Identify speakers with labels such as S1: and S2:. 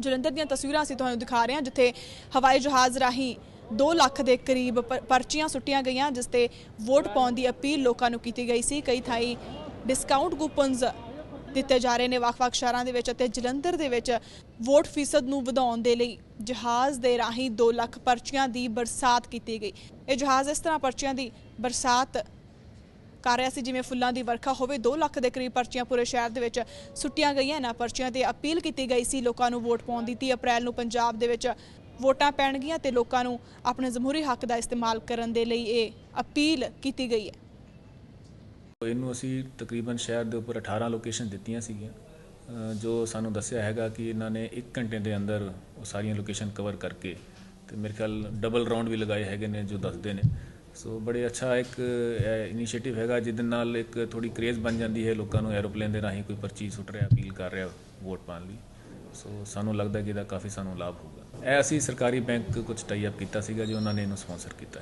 S1: ਜਲੰਧਰ ਦੀਆਂ ਤਸਵੀਰਾਂ ਅਸੀਂ ਤੁਹਾਨੂੰ ਦਿਖਾ ਰਹੇ ਹਾਂ, ਜਿੱਥੇ ਹਵਾਈ ਜਹਾਜ਼ ਰਾਹੀਂ 2 ਲੱਖ ਦੇ ਕਰੀਬ ਪ- ਪਰਚੀਆਂ ਸੁੱਟੀਆਂ ਗਈਆਂ, ਜਿਸ ਤੇ ਵੋਟ ਪਾਉਣ ਦੀ ਅਪੀਲ ਲੋਕਾਂ ਨੂੰ ਕੀਤੀ ਗਈ ਸੀ। ਕਈ ਥਾਈਂ ਡਿਸਕਾਊਂਟ ਕੂਪਨਸ ਦਿੱਤੇ ਜਾ ਰਹੇ ਨੇ ਵੱਖ-ਵੱਖ ਸ਼ਹਿਰਾਂ ਦੇ ਵਿੱਚ ਅਤੇ ਜਲੰਧਰ ਦੇ ਵਿੱਚ ਵੋਟ ਫੀਸਦ ਨੂੰ ਵਧਾਉਣ ਦੇ ਲਈ ਜਹਾਜ਼ ਦੇ ਰਾਹੀਂ 2 ਲੱਖ ਪਰਚੀਆਂ ਦੀ ਬਰਸਾਤ ਕੀਤੀ ਗਈ। ਇਹ ਜਹਾਜ਼ ਇਸ ਤਰ੍ਹਾਂ ਪਰਚੀਆਂ ਦੀ ਬਰਸਾਤ ਕਰ ਰਿਹਾ ਸੀ, ਜਿਵੇਂ ਫੁੱਲਾਂ ਦੀ ਵਰਖਾ ਹੋਵੇ 2 ਲੱਖ ਦੇ ਕਰੀਬ ਪਰਚੀਆਂ ਪੂਰੇ ਸ਼ਹਿਰ ਦੇ ਵਿੱਚ ਸੁੱਟੀਆਂ ਗਈਆਂ ਇਹਨਾਂ ਪਰਚੀਆਂ ਤੇ ਅਪੀਲ ਕੀਤੀ ਗਈ ਸੀ, ਲੋਕਾਂ ਨੂੰ ਵੋਟ ਪਾਉਣ ਦੀ 30 ਅਪ੍ਰੈਲ ਨੂੰ ਪੰਜਾਬ ਦੇ ਵਿੱਚ ਵੋਟਾਂ ਪੈਣਗੀਆਂ ਤੇ ਲੋਕਾਂ ਨੂੰ ਆਪਣੇ ਜਮਹੂਰੀ ਹੱਕ ਦਾ ਇਸਤੇਮਾਲ ਕਰਨ ਦੇ ਲਈ ਇਹ ਅਪੀਲ ਕੀਤੀ ਗਈ ਹੈ।
S2: ਇਹਨੂੰ ਅਸੀਂ ਤਕਰੀਬਨ ਸ਼ਹਿਰ ਦੇ ਉੱਪਰ 18 ਲੋਕੇਸ਼ਨ ਦਿੱਤੀਆਂ ਸੀਗੀਆਂ। ਜੋ ਸਾਨੂੰ ਦੱਸਿਆ ਹੈਗਾ ਕਿ ਇਹਨਾਂ ਨੇ 1 ਘੰਟੇ ਦੇ ਅੰਦਰ ਉਹ ਸਾਰੀਆਂ ਲੋਕੇਸ਼ਨ ਕਵਰ ਕਰਕੇ ਤੇ ਮੇਰੇ ਖਿਆਲ ਡਬਲ ਰਾਉਂਡ ਵੀ ਲਗਾਏ ਹੈਗੇ ਨੇ ਜੋ ਦੱਸਦੇ ਨੇ। ਸੋ ਬੜੇ ਅੱਛਾ ਇੱਕ ਇਨੀਸ਼ੀਏਟਿਵ ਹੈਗਾ ਜਿਹਦੇ ਨਾਲ ਇੱਕ ਥੋੜੀ ਕ੍ਰੇਜ਼ ਬਣ ਜਾਂਦੀ ਹੈ ਲੋਕਾਂ ਨੂੰ ਐਰੋਪਲੇਨ ਦੇ ਰਾਹੀਂ ਕੋਈ ਪਰਚੀ ਸੁੱਟ ਰਿਹਾ, ਅਪੀਲ ਕਰ ਰਿਹਾ ਵੋਟ ਪਾਉਣ ਲਈ। ਸੋ ਸਾਨੂੰ ਲੱਗਦਾ ਕਿ ਇਹਦਾ ਕਾਫੀ ਸਾਨੂੰ ਲਾਭ ਹੋਊਗਾ। ਇਹ ਅਸੀਂ ਸਰਕਾਰੀ ਬੈਂਕ ਕੁਝ ਟਾਈ ਅਪ ਕੀਤਾ ਸੀਗਾ ਜੀ, ਉਹਨਾਂ ਨੇ ਇਹਨੂੰ ਸਪਾਂਸਰ ਕੀਤਾ।